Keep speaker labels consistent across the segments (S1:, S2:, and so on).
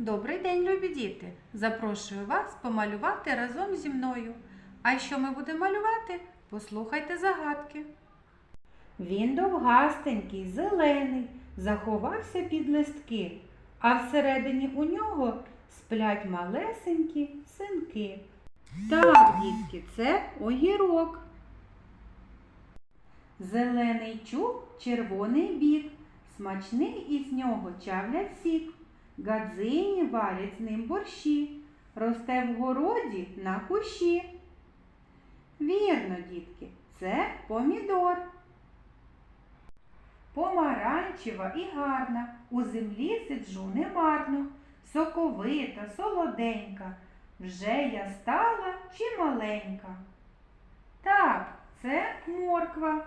S1: Добрий день, любі діти! Запрошую вас помалювати разом зі мною. А що ми будемо малювати? Послухайте загадки. Він довгастенький, зелений, заховався під листки, а всередині у нього сплять малесенькі синки. Так, дітки, це огірок. Зелений чуб, червоний бік, смачний із нього чавлять сік. Гадзині варять з ним борщі, росте в городі на кущі. Вірно, дітки, це помідор. Помаранчева і гарна, у землі сиджу немарно, соковита, солоденька, вже я стала чи маленька. Так, це морква.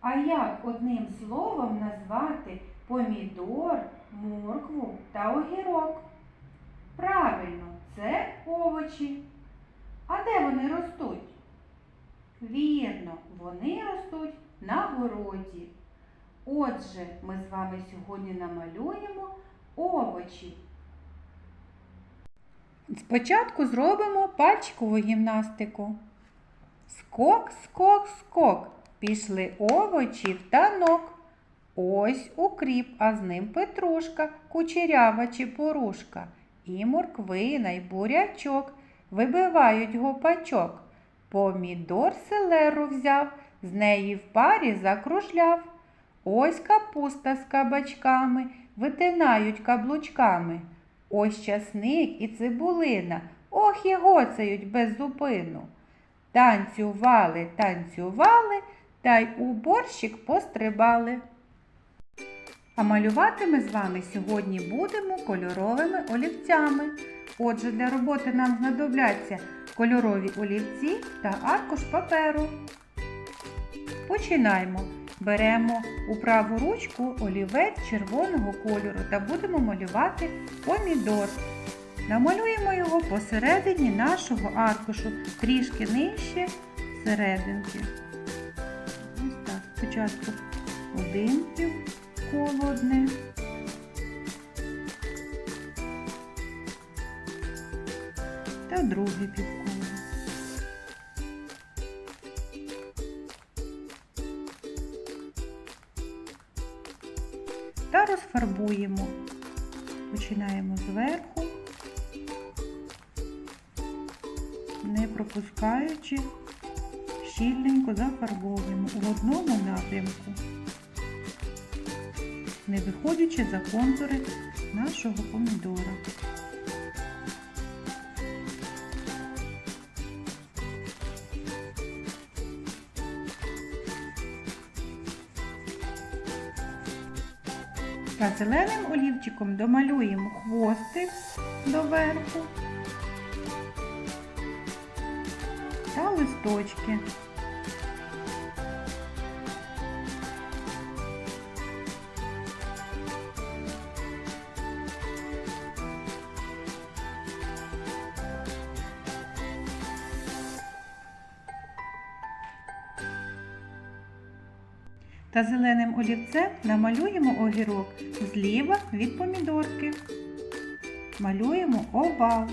S1: А як одним словом назвати помідор, моркву та огірок? Правильно, це овочі. А де вони ростуть? Вірно, вони ростуть на городі. Отже, ми з вами сьогодні намалюємо овочі. Спочатку зробимо пальчикову гімнастику. Скок, скок, скок. Пішли овочі в танок. Ось укріп, а з ним петрушка, кучерява чепурушка. І морквина, й бурячок вибивають гопачок. Помідор селеру взяв, з неї в парі закружляв. Ось капуста з кабачками витинають каблучками. Ось часник і цибулина, ох і гоцають без зупину. Танцювали, танцювали, та й у борщик пострибали. А малювати ми з вами сьогодні будемо кольоровими олівцями. Отже, для роботи нам знадобляться кольорові олівці та аркуш паперу. Починаємо. Беремо у праву ручку олівець червоного кольору та будемо малювати помідор. Намалюємо його посередині нашого аркушу, трішки нижче серединки. Ось так. Спочатку один півколо одне. Та друге півколо. Та розфарбуємо. Починаємо зверху, не пропускаючи, щільненько зафарбовуємо у одному напрямку, не виходячи за контури нашого помідора. Та зеленим олівчиком домалюємо хвостик доверху та листочки. Та зеленим олівцем намалюємо огірок зліва від помідорки. Малюємо овал.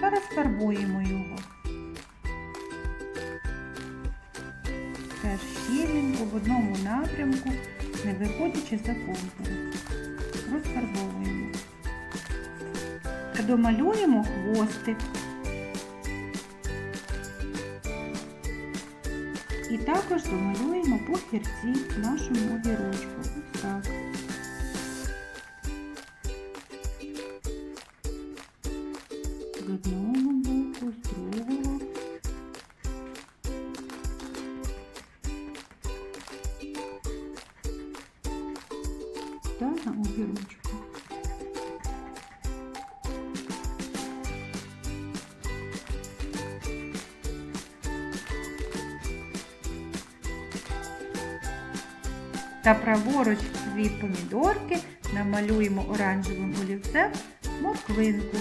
S1: Та розфарбуємо його. Теж щільненько в одному напрямку, не виходячи за контури. Розфарбовуємо. Домалюємо хвостик. І також домалюємо по хірці нашому огірочку. Ось так. З одного боку, з другого. Та на огірочку. Та праворуч від помідорки намалюємо оранжевим олівцем морквинку.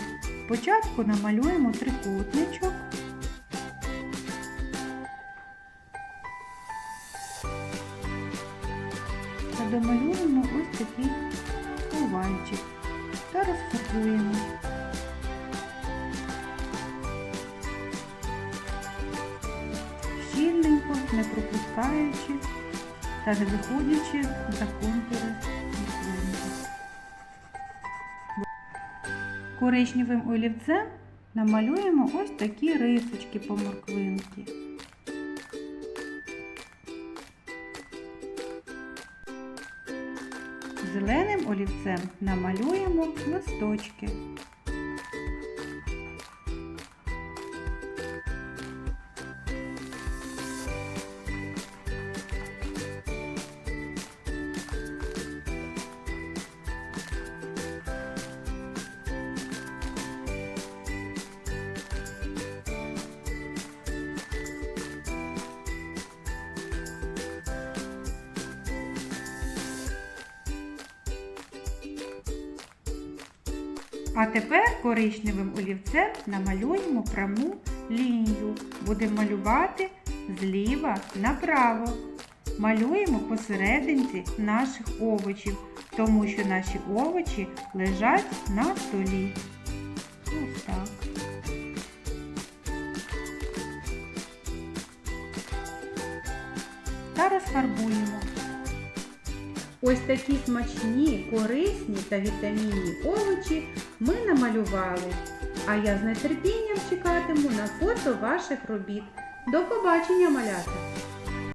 S1: Спочатку намалюємо трикутничок, Та домалюємо ось такий овальчик та розфарбуємо. Щільненько, не пропускаючи та виходячи за контури. Коричневим олівцем намалюємо ось такі рисочки по морквинці. Зеленим олівцем намалюємо листочки. А тепер коричневим олівцем намалюємо пряму лінію. Будемо малювати зліва направо. Малюємо посерединці наших овочів, тому що наші овочі лежать на столі. Ось так. Та розфарбуємо. Ось такі смачні, корисні та вітамінні овочі ми намалювали. А я з нетерпінням чекатиму на фото ваших робіт. До побачення, малята!